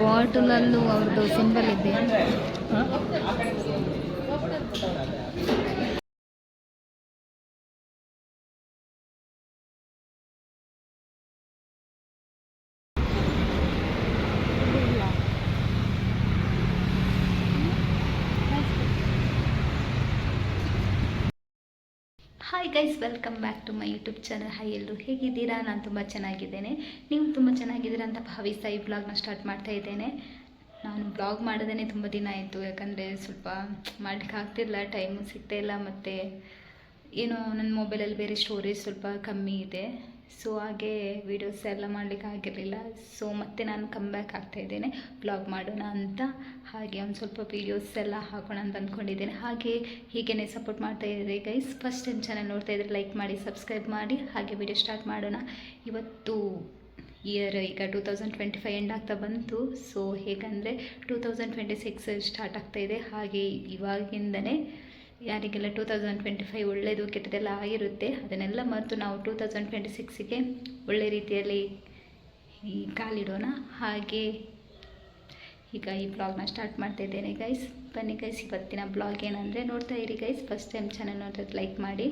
ಬಾಟಲಲ್ಲೂ ಅವ್ರದ್ದು ಸಿಂಬಲ್ ಇದೆ. Hi guys welcome back to my YouTube channel hi ಎಲ್ಲರೂ ಹೇಗಿದ್ದೀರಾ? ನಾನು ತುಂಬ ಚೆನ್ನಾಗಿದ್ದೇನೆ. ನೀವು ತುಂಬ ಚೆನ್ನಾಗಿದ್ದೀರಾ ಅಂತ ಭಾವಿಸ್ತಾ ಈ ಬ್ಲಾಗ್ನ ಸ್ಟಾರ್ಟ್ ಮಾಡ್ತಾ ಇದ್ದೇನೆ. ನಾನು ಬ್ಲಾಗ್ ಮಾಡೋದೇ ತುಂಬ ದಿನ ಆಯಿತು. ಯಾಕಂದರೆ ಸ್ವಲ್ಪ ಆಗ್ತಿಲ್ಲ ಟೈಮು ಸಿಗ್ತಾ ಇಲ್ಲ. ಮತ್ತು ಏನೋ ನನ್ನ ಮೊಬೈಲಲ್ಲಿ ಬೇರೆ ಸ್ಟೋರೇಜ್ ಸ್ವಲ್ಪ ಕಮ್ಮಿ ಇದೆ. ಸೊ ಹಾಗೆ ವೀಡಿಯೋಸ್ ಎಲ್ಲ ಮಾಡಲಿಕ್ಕೆ ಆಗಿರಲಿಲ್ಲ. ಸೊ ಮತ್ತೆ ನಾನು ಕಮ್ ಬ್ಯಾಕ್ ಆಗ್ತಾ ಇದ್ದೇನೆ. ಬ್ಲಾಗ್ ಮಾಡೋಣ ಅಂತ. ಹಾಗೆ ಒಂದು ಸ್ವಲ್ಪ ವೀಡಿಯೋಸ್ ಎಲ್ಲ ಹಾಕೋಣ ಅಂತ ಅಂದ್ಕೊಂಡಿದ್ದೇನೆ ಹಾಗೆ ಹೀಗೇ ಸಪೋರ್ಟ್ ಮಾಡ್ತಾ ಇದ್ದಾರೆ ಗೈಸ್ ಫಸ್ಟ್ ಟೈಮ್ ಚಾನಲ್ ನೋಡ್ತಾ ಇದ್ದರೆ ಲೈಕ್ ಮಾಡಿ ಸಬ್ಸ್ಕ್ರೈಬ್ ಮಾಡಿ. ಹಾಗೆ ವಿಡಿಯೋ ಸ್ಟಾರ್ಟ್ ಮಾಡೋಣ. ಇವತ್ತು ಇಯರ್ ಈಗ two thousand twenty five end ಆಗ್ತಾ ಬಂತು. So ಹೇಗಂದರೆ two thousand twenty six start ಆಗ್ತಾಯಿದೆ ಹಾಗೆ ಇವಾಗಿಂದನೇ ಯಾರಿಗೆಲ್ಲ ಟೂ ತೌಸಂಡ್ ಟ್ವೆಂಟಿ ಫೈವ್ ಒಳ್ಳೆಯದು ಕೆಟ್ಟದೆಲ್ಲ ಆಗಿರುತ್ತೆ, ಅದನ್ನೆಲ್ಲ ಮರೆತು ನಾವು ಟೂ ತೌಸಂಡ್ ಟ್ವೆಂಟಿ ಸಿಕ್ಸಿಗೆ ಒಳ್ಳೆ ರೀತಿಯಲ್ಲಿ ಈ ಕಾಲಿಡೋಣ. ಹಾಗೆ ಈಗ ಈ ಬ್ಲಾಗ್ನ ಸ್ಟಾರ್ಟ್ ಮಾಡ್ತಾ ಇದ್ದೇನೆ ಗೈಸ್ ಬನ್ನಿ ಗೈಸ್ ಇವತ್ತಿನ ಬ್ಲಾಗ್ ಏನಂದರೆ ನೋಡ್ತಾ ಇರಿ ಗೈಸ್ ಫಸ್ಟ್ ಟೈಮ್ ಚಾನಲ್ ನೋಡಿದ್ರೆ ಲೈಕ್ ಮಾಡಿ,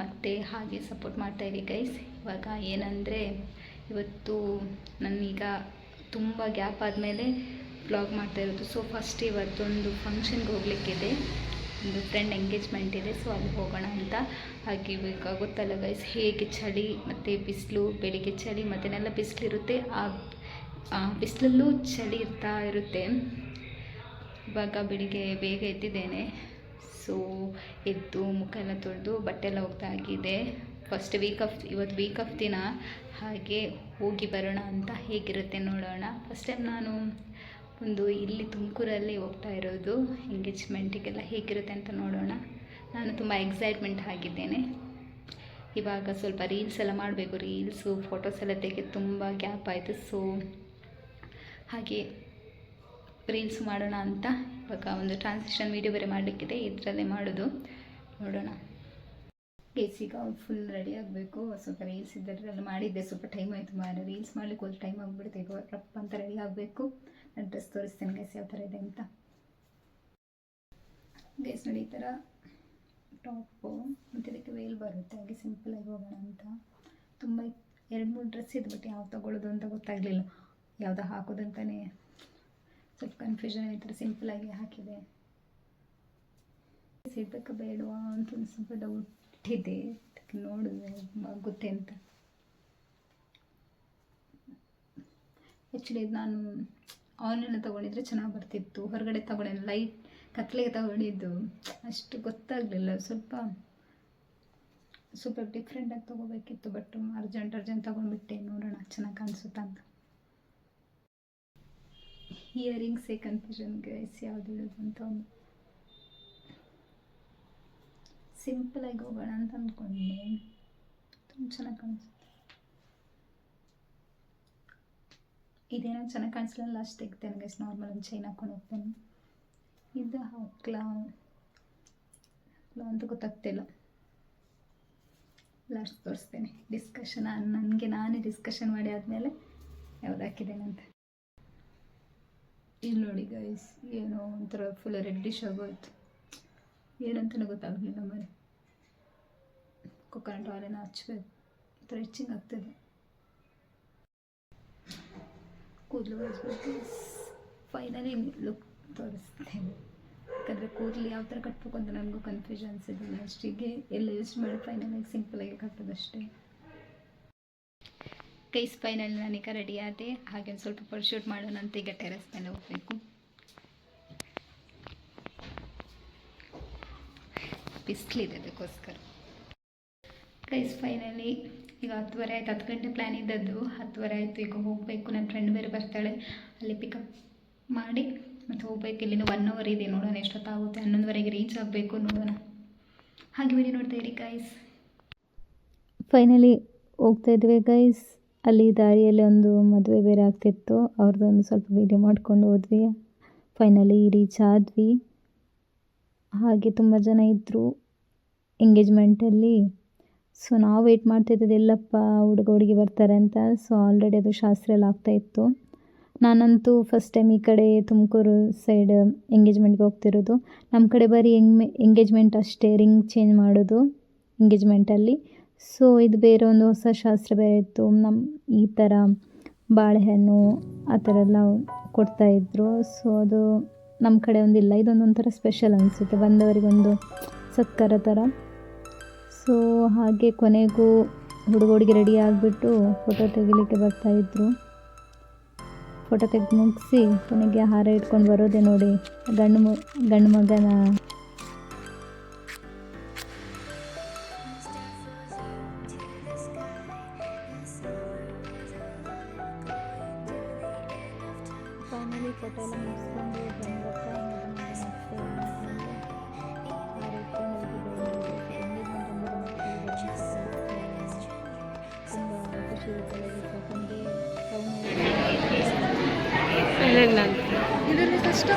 ಮತ್ತು ಹಾಗೆ ಸಪೋರ್ಟ್ ಮಾಡ್ತಾ ಇರಿ ಗೈಸ್ ಇವಾಗ ಏನಂದರೆ ಇವತ್ತು ನಾನೀಗ ತುಂಬ ಗ್ಯಾಪ್ ಆದಮೇಲೆ ಬ್ಲಾಗ್ ಮಾಡ್ತಾ ಇರೋದು. ಸೊ ಫಸ್ಟ್ ಇವತ್ತೊಂದು ಫಂಕ್ಷನ್ಗೆ ಹೋಗಲಿಕ್ಕಿದೆ. ಒಂದು ಫ್ರೆಂಡ್ ಎಂಗೇಜ್ಮೆಂಟ್ ಇದೆ ಸೊ ಅಲ್ಲಿ ಹೋಗೋಣ ಅಂತ ಹಾಗೆ ಬೇಕಾಗುತ್ತಲ್ಲ ಗೊತ್ತಲ್ಲ ಗೈಸ್ ಹೇಗೆ ಚಳಿ, ಮತ್ತು ಬಿಸಿಲು, ಬೆಳಿಗ್ಗೆ ಚಳಿ ಮತ್ತೆನೆಲ್ಲ ಬಿಸಿಲಿರುತ್ತೆ. ಆ ಆ, ಬಿಸಿಲಲ್ಲೂ ಚಳಿ ಇರ್ತಾ ಇರುತ್ತೆ. ಇವಾಗ ಬೆಳಿಗ್ಗೆ ಬೇಗ ಎದ್ದಿದ್ದೇನೆ. ಸೊ ಎದ್ದು ಮುಖ ಎಲ್ಲ ತೊಳೆದು ಬಟ್ಟೆ ಎಲ್ಲ ಹೋಗ್ತಾ ಆಗಿದೆ ಫಸ್ಟ್ ವೀಕ್ ಆಫ್ ಇವತ್ತು ವೀಕ್ ಆಫ್ ದಿನ ಹಾಗೆ ಹೋಗಿ ಬರೋಣ ಅಂತ ಹೇಗಿರುತ್ತೆ ನೋಡೋಣ. ಫಸ್ಟ್ ಟೈಮ್ ನಾನು ಒಂದು ಇಲ್ಲಿ ತುಮಕೂರಲ್ಲಿ ಹೋಗ್ತಾ ಇರೋದು ಎಂಗೇಜ್ಮೆಂಟಿಗೆಲ್ಲ ಹೇಗಿರುತ್ತೆ ಅಂತ ನೋಡೋಣ. ನಾನು ತುಂಬ ಎಕ್ಸೈಟ್ಮೆಂಟ್ ಆಗಿದ್ದೇನೆ. ಇವಾಗ ಸ್ವಲ್ಪ ರೀಲ್ಸ್ ಎಲ್ಲ ಮಾಡಬೇಕು. ರೀಲ್ಸು ಫೋಟೋಸ್ ಎಲ್ಲ ತೆಗೆದು ತುಂಬ ಗ್ಯಾಪ್ ಆಯಿತು. ಸೊ ಹಾಗೆ ರೀಲ್ಸ್ ಮಾಡೋಣ ಅಂತ ಇವಾಗ ಒಂದು ಟ್ರಾನ್ಸಿಷನ್ ವೀಡಿಯೋ ಬೇರೆ ಮಾಡಲಿಕ್ಕಿದೆ. ಇದರಲ್ಲೇ ಮಾಡೋದು. ನೋಡೋಣ. ಈಗ ಫುಲ್ ರೆಡಿ ಆಗಬೇಕು. ಸ್ವಲ್ಪ ರೀಲ್ಸ್ ಇದರಲ್ಲಿ ಮಾಡಿದ್ದೆ. ಸ್ವಲ್ಪ ಟೈಮ್ ಆಯಿತು ಮಾಡಿ ರೀಲ್ಸ್ ಮಾಡಲಿಕ್ಕೆ ಒಂದು ಟೈಮ್ ಆಗಿಬಿಡುತ್ತೆ. ಈಗ ರಪ್ಪ ಅಂತ ರೆಡಿ ಆಗಬೇಕು. ನಾನು ಡ್ರೆಸ್ ತೋರಿಸ್ತೇನೆ ಗೈಸ್ ಯಾವ ಥರ ಇದೆ ಅಂತ. ಗೈಸ್ ನೋಡಿ ಈ ಥರ ಟಾಪು ಮತ್ತು ಇದಕ್ಕೆ ವೇಲ್ ಬರುತ್ತೆ. ಹಾಗೆ ಸಿಂಪಲಾಗಿ ಹೋಗೋಣ ಅಂತ. ತುಂಬ ಎರಡು ಮೂರು ಡ್ರೆಸ್ ಇದೆ ಬಟ್ ಯಾವ್ದು ತೊಗೊಳ್ಳೋದು ಅಂತ ಗೊತ್ತಾಗಲಿಲ್ಲ. ಯಾವ್ದು ಹಾಕೋದು ಅಂತಲೇ ಸ್ವಲ್ಪ ಕನ್ಫ್ಯೂಷನ್ ಥರ ಸಿಂಪಲಾಗಿ ಹಾಕಿದೆ. ಸಿಡ್ಬೇಕಾ ಬೇಡವಾ ಅಂತ ಒಂದು ಸ್ವಲ್ಪ ಡೌಟ್ ಇದೆ. ಅದಕ್ಕೆ ನೋಡಿದೆ ಆಗುತ್ತೆ ಅಂತ. ಆ್ಯಕ್ಚುಲಿ ನಾನು ಆನ್ಲೈನಲ್ಲಿ ತೊಗೊಂಡಿದ್ರೆ ಚೆನ್ನಾಗಿ ಬರ್ತಿತ್ತು. ಹೊರಗಡೆ ತೊಗೊಂಡೆ ಲೈಟ್ ಕತ್ಲೆಗೆ ತಗೊಂಡಿದ್ದು ಅಷ್ಟು ಗೊತ್ತಾಗಲಿಲ್ಲ. ಸ್ವಲ್ಪ ಸ್ವಲ್ಪ ಡಿಫ್ರೆಂಟಾಗಿ ತೊಗೋಬೇಕಿತ್ತು ಬಟ್ ಅರ್ಜೆಂಟ್ ಅರ್ಜೆಂಟ್ ತೊಗೊಂಡ್ಬಿಟ್ಟೆ. ನೋಡೋಣ ಚೆನ್ನಾಗಿ ಕಾಣಿಸುತ್ತಾ ಅಂತ. ಇಯರಿಂಗ್ಸೇ ಕನ್ಫ್ಯೂಷನ್ ಗೈಸ್ ಯಾವುದು ಅಂತ ಒಂದು. ಸಿಂಪಲಾಗಿ ಹೋಗೋಣ ಅಂತ ಅಂದ್ಕೊಂಡೆ ತುಂಬ ಚೆನ್ನಾಗಿ ಕಾಣಿಸುತ್ತೆ. ಇದೇನೋ ಚೆನ್ನಾಗಿ ಕಾಣಿಸ್ಲಿಲ್ಲ ಲಾಸ್ಟ್ ತೆಗ್ದೆ, ನನಗೆ ನಾರ್ಮಲ್ ಒಂದು ಚೈನ್ ಹಾಕೊಂಡು ಹೋಗ್ತೇನೆ. ಇದು ಹಾಕ್ಲಾ ಅಂತ ಗೊತ್ತಾಗ್ತಿಲ್ಲ ಲಾಸ್ಟ್ ತೋರಿಸ್ತೇನೆ. ಡಿಸ್ಕಷನ್ ನನಗೆ ನಾನೇ ಡಿಸ್ಕಷನ್ ಮಾಡಿ ಆದಮೇಲೆ ಯಾವ್ದು ಹಾಕಿದ್ದೇನಂತ ಇಲ್ಲಿ ನೋಡಿ ಗೈಸ್ ಏನೋ ಒಂಥರ ಫುಲ್ ರೆಡ್ಡಿಶ್ ಆಗೋಯ್ತು. ಏನಂತಲೂ ಗೊತ್ತಾಗಲಿಲ್ಲ ಮರಿ. ಕೊಕೊನಟ್ ಆಯಿಲನ್ನ ಹಚ್ಬೇಕು? ಒಂಥರ ಹೆಚ್ಚಿಂಗ್ ಆಗ್ತದೆ ಕೂದಲು ಒರೆಸ್ಬೇಕು. ಫೈನಲಿ ಲುಕ್ ತೋರಿಸ್ತೇನೆ. ಯಾಕಂದರೆ ಕೂದಲು ಯಾವ ಥರ ಕಟ್ಬೇಕು ಅಂತ ನನಗೂ ಕನ್ಫ್ಯೂಷನ್ಸ್ ಇದೆ ಅಷ್ಟಿಗೆ ಎಲ್ಲ ಯೂಸ್ ಮಾಡಿ ಫೈನಲಾಗಿ ಸಿಂಪಲಾಗಿ ಕಟ್ಟೋದಷ್ಟೇ ಕೈಸ್ ಫೈನಲ್ ನಾನೀಗ ರೆಡಿ ಆದೆ. ಹಾಗೆ ಸ್ವಲ್ಪ ಪರ್ಶೂಟ್ ಮಾಡೋಣ ಅಂತ ಈಗ ಟೆರೆಸ್ ಮೇಲೆ ಹೋಗಬೇಕು. ಬಿಸಿಲಿದೆ ಅದಕ್ಕೋಸ್ಕರ. ಕೈಸ್ ಫೈನಲಿ ಈಗ ಹತ್ತುವರೆ ಆಯ್ತು, ಹತ್ತು ಗಂಟೆ ಪ್ಲ್ಯಾನ್ ಇದ್ದದ್ದು. ಹತ್ತುವರೆ ಆಯಿತು, ಈಗ ಹೋಗಬೇಕು. ನನ್ನ ಫ್ರೆಂಡ್ ಬೇರೆ ಬರ್ತಾಳೆ. ಅಲ್ಲಿ ಪಿಕಪ್ ಮಾಡಿ, ಮತ್ತು ಹೋಗ್ಬೇಕು. ಇಲ್ಲಿಂದ ಒನ್ ಅವರ್ ಇದೆ ನೋಡೋಣ, ಎಷ್ಟೊತ್ತಾಗುತ್ತೆ. ಹನ್ನೊಂದುವರೆಗೆ ರೀಚ್ ಆಗಬೇಕು ನೋಡೋಣ. ಹಾಗೆ ಬಿಡಿ ನೋಡ್ತಾ ಇರಿ ಗೈಸ್ ಫೈನಲಿ ಹೋಗ್ತಾ ಇದ್ವಿ ಗೈಸ್ ಅಲ್ಲಿ ದಾರಿಯಲ್ಲಿ ಒಂದು ಮದುವೆ ಬೇರೆ ಆಗ್ತಿತ್ತು. ಅವ್ರದ್ದೊಂದು ಸ್ವಲ್ಪ ವೀಡಿಯೋ ಮಾಡ್ಕೊಂಡು ಹೋದ್ವಿ. ಫೈನಲಿ ರೀಚ್ ಆದ್ವಿ. ಹಾಗೆ ತುಂಬ ಜನ ಇದ್ದರು ಎಂಗೇಜ್ಮೆಂಟಲ್ಲಿ ಸೊ ನಾವು ವೆಯ್ಟ್ ಮಾಡ್ತಿದ್ದದ್ದು ಎಲ್ಲಪ್ಪ ಹುಡುಗ ಹುಡುಗಿ ಬರ್ತಾರೆ ಅಂತ. ಸೊ ಆಲ್ರೆಡಿ ಅದು ಶಾಸ್ತ್ರ ಎಲ್ಲ ಆಗ್ತಾಯಿತ್ತು ನಾನಂತೂ ಫಸ್ಟ್ ಟೈಮ್ ಈ ಕಡೆ ತುಮಕೂರು ಸೈಡ್ ಎಂಗೇಜ್ಮೆಂಟ್ಗೆ ಹೋಗ್ತಿರೋದು. ನಮ್ಮ ಕಡೆ ಬರೀ ಎಂಗ್ ಎಂಗೇಜ್ಮೆಂಟ್ ಅಷ್ಟೇ ರಿಂಗ್ ಚೇಂಜ್ ಮಾಡೋದು ಎಂಗೇಜ್ಮೆಂಟಲ್ಲಿ ಸೊ ಇದು ಬೇರೆ ಒಂದು ಹೊಸ ಶಾಸ್ತ್ರ ಬೇರೆ ಇತ್ತು. ನಮ್ಮ ಈ ಥರ ಬಾಳೆಹಣ್ಣು ಆ ಥರ ಎಲ್ಲ ಕೊಡ್ತಾಯಿದ್ರು ಸೊ ಅದು ನಮ್ಮ ಕಡೆ ಒಂದಿಲ್ಲ. ಇದೊಂದೊಂಥರ ಸ್ಪೆಷಲ್ ಅನಿಸುತ್ತೆ. ಬಂದವರಿಗೊಂದು ಸತ್ಕಾರ ಥರ ಸೊ ಹಾಗೆ ಕೊನೆಗೂ ಹುಡುಗ ಹುಡುಗಿ ರೆಡಿ ಆಗಿಬಿಟ್ಟು ಫೋಟೋ ತೆಗಿಲಿಕ್ಕೆ ಬರ್ತಾಯಿದ್ರು ಫೋಟೋ ತೆಗೆದು ಮುಗಿಸಿ ಕೊನೆಗೆ ಹಾರ ಇಟ್ಕೊಂಡು ಬರೋದೇ ನೋಡಿ ಗಂಡು ಮ, ಗಂಡು ಮಗನ ತುಂಬ ಖುಷಿ ಇರುತ್ತಲ್ಲ ಯಾಕಂದರೆ ಇದರಲ್ಲಿ ಕಷ್ಟ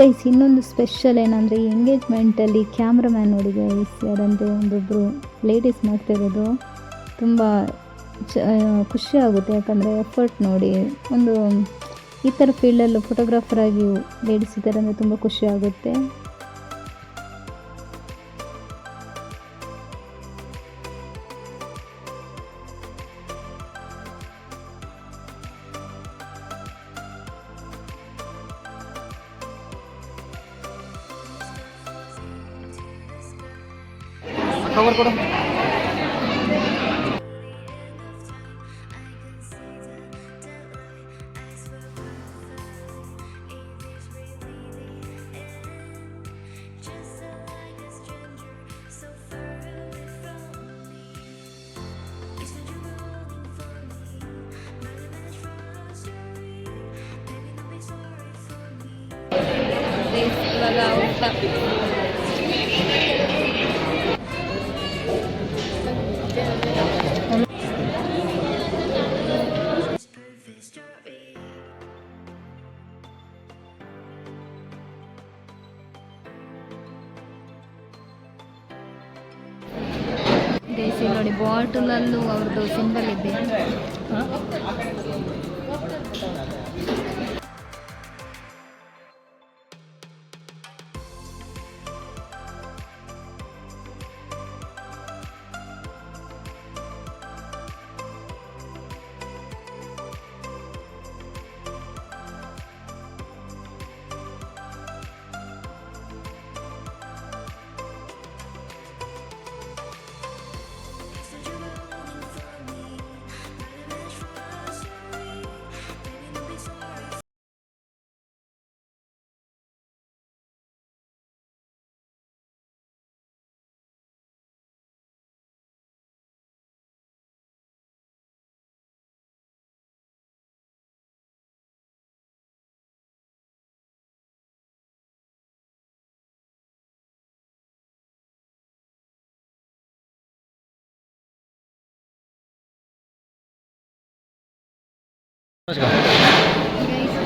ಗೈಸ್, ಇನ್ನೊಂದು ಸ್ಪೆಷಲ್ ಏನಂದರೆ ಈ ಎಂಗೇಜ್ಮೆಂಟಲ್ಲಿ ಕ್ಯಾಮ್ರಾಮ್ಯಾನ್ ನೋಡಿ ಗೈಸ್ ಯಾರಂದರೆ ಒಂದೊಬ್ಬರು ಲೇಡೀಸ್ ಮಾಡ್ತಿರೋದು. ತುಂಬ ಚ ಖುಷಿ ಆಗುತ್ತೆ, ಯಾಕಂದರೆ ಎಫರ್ಟ್ ನೋಡಿ ಒಂದು ಈ ಥರ ಫೀಲ್ಡಲ್ಲೂ ಫೋಟೋಗ್ರಾಫರ್ ಆಗಿ ಲೇಡೀಸ್ ಇದ್ದಾರೆ ಅಂದರೆ ತುಂಬ ಖುಷಿ ಆಗುತ್ತೆ. ಕವರ್ ಕೊಡು ಇವಾಗ ಊಟ ನೋಡಿ ಬಾಟಲಲ್ಲೂ ಅವ್ರದ್ದು ಸಿಂಬಲ್ ಇದೆ.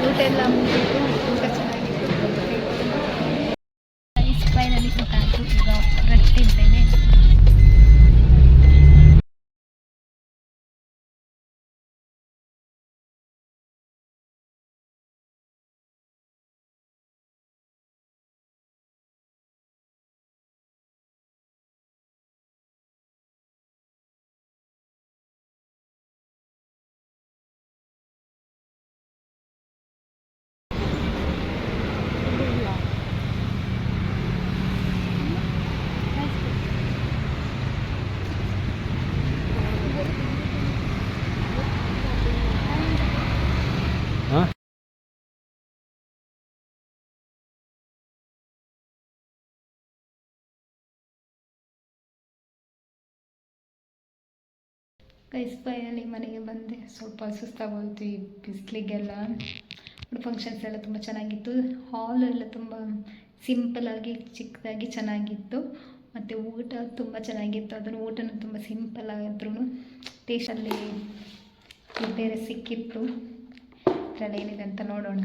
ಊಟ ಎಲ್ಲ ಗೈಸ್ ಮನೆಗೆ ಬಂದೆ. ಸ್ವಲ್ಪ ಸುಸ್ತಾಗೋಯ್ತು ಈ ಬಿಸಿಲಿಗೆಲ್ಲ. ಫಂಕ್ಷನ್ಸ್ ಎಲ್ಲ ತುಂಬ ಚೆನ್ನಾಗಿತ್ತು. ಹಾಲ್ ಎಲ್ಲ ತುಂಬ ಸಿಂಪಲಾಗಿ ಚಿಕ್ಕದಾಗಿ ಚೆನ್ನಾಗಿತ್ತು. ಮತ್ತು ಊಟ ತುಂಬ ಚೆನ್ನಾಗಿತ್ತು. ಅದನ್ನು ಊಟನೂ ತುಂಬ ಸಿಂಪಲ್ ಆದ್ರೂ ಟೇಸ್ಟಲ್ಲಿ ಬೇರೆ ಸಿಕ್ಕಿತ್ತು. ಇದರಲ್ಲಿ ಏನಿದೆ ಅಂತ ನೋಡೋಣ.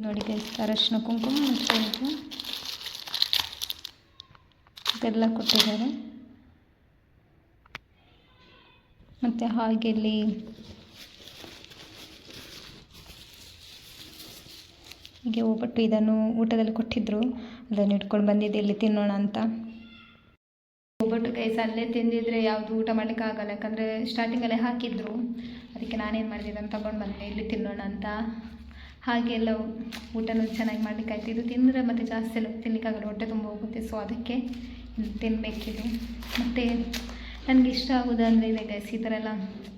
ನೋಡಿ ಅರಶಿನ ಕುಂಕುಮ ಮತ್ತು ಇದು ಇದೆಲ್ಲ ಕೊಟ್ಟಿದ್ದಾರೆ. ಮತ್ತು ಹಾಗೆ ಇಲ್ಲಿ ಹೀಗೆ ಒಬ್ಬಟ್ಟು ಇದನ್ನು ಊಟದಲ್ಲಿ ಕೊಟ್ಟಿದ್ದರು ಅದನ್ನು ಇಟ್ಕೊಂಡು ಬಂದಿದ್ದೆ, ಇಲ್ಲಿ ತಿನ್ನೋಣ ಅಂತ. ಒಬ್ಬಟ್ಟು ಕೈಸ ಅಲ್ಲೇ ತಿಂದಿದ್ರೆ ಯಾವುದು ಊಟ ಮಾಡಲಿಕ್ಕೆ ಆಗಲ್ಲ, ಯಾಕಂದರೆ ಸ್ಟಾರ್ಟಿಂಗಲ್ಲೇ ಹಾಕಿದ್ರು. ಅದಕ್ಕೆ ನಾನೇನು ಮಾಡಿದೆ ಅಂತ ತಗೊಂಡು ಬಂದೆ, ಇಲ್ಲಿ ತಿನ್ನೋಣ ಅಂತ. ಹಾಗೆ ಎಲ್ಲ ಊಟನೂ ಚೆನ್ನಾಗಿ ಮಾಡಲಿಕ್ಕಾಯ್ತು. ಇದು ತಿಂದರೆ ಮತ್ತೆ ಜಾಸ್ತಿ ಎಲ್ಲ ತಿನ್ನಲಿಕ್ಕಾಗಲ್ಲ ಹೊಟ್ಟೆ ತುಂಬ ಹೋಗುತ್ತೆ ಸೊ ಅದಕ್ಕೆ ತಿನ್ನಬೇಕಿದು ಮತ್ತು ನನಗೆ ಇಷ್ಟ ಆಗೋದಂದರೆ ಇದೆ ಗೈಸ್ ಈ ಥರ ಎಲ್ಲ.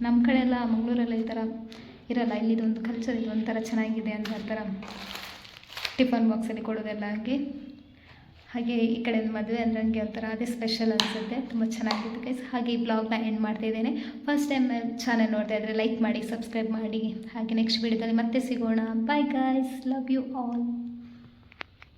ನಮ್ಮ ಕಡೆ ಎಲ್ಲ ಮಂಗಳೂರೆಲ್ಲ ಈ ಥರ ಇರಲ್ಲ. ಇಲ್ಲಿದೊಂದು ಕಲ್ಚರ್ ಇದು ಒಂಥರ ಚೆನ್ನಾಗಿದೆ ಅಂತ ಆ ಥರ ಟಿಫನ್ ಬಾಕ್ಸಲ್ಲಿ ಕೊಡೋದೆಲ್ಲ ಹಾಗೆ. ಹಾಗೆ ಈ ಕಡೆ ಮದುವೆ ಅಂದರೆ ನನಗೆ ಒಂಥರ ಅದೇ ಸ್ಪೆಷಲ್ ಅನಿಸುತ್ತೆ. ತುಂಬ ಚೆನ್ನಾಗಿತ್ತು ಗೈಸ್ ಹಾಗೆ ಈ ಬ್ಲಾಗ್ನ ಎಂಡ್ ಮಾಡ್ತಾ ಇದ್ದೇನೆ. ಫಸ್ಟ್ ಟೈಮ್ ಚಾನಲ್ ನೋಡ್ತಾ ಇದ್ದರೆ ಲೈಕ್ ಮಾಡಿ ಸಬ್ಸ್ಕ್ರೈಬ್ ಮಾಡಿ. ಹಾಗೆ ನೆಕ್ಸ್ಟ್ ವೀಡಿಯೋದಲ್ಲಿ ಮತ್ತೆ ಸಿಗೋಣ. Bye guys love you all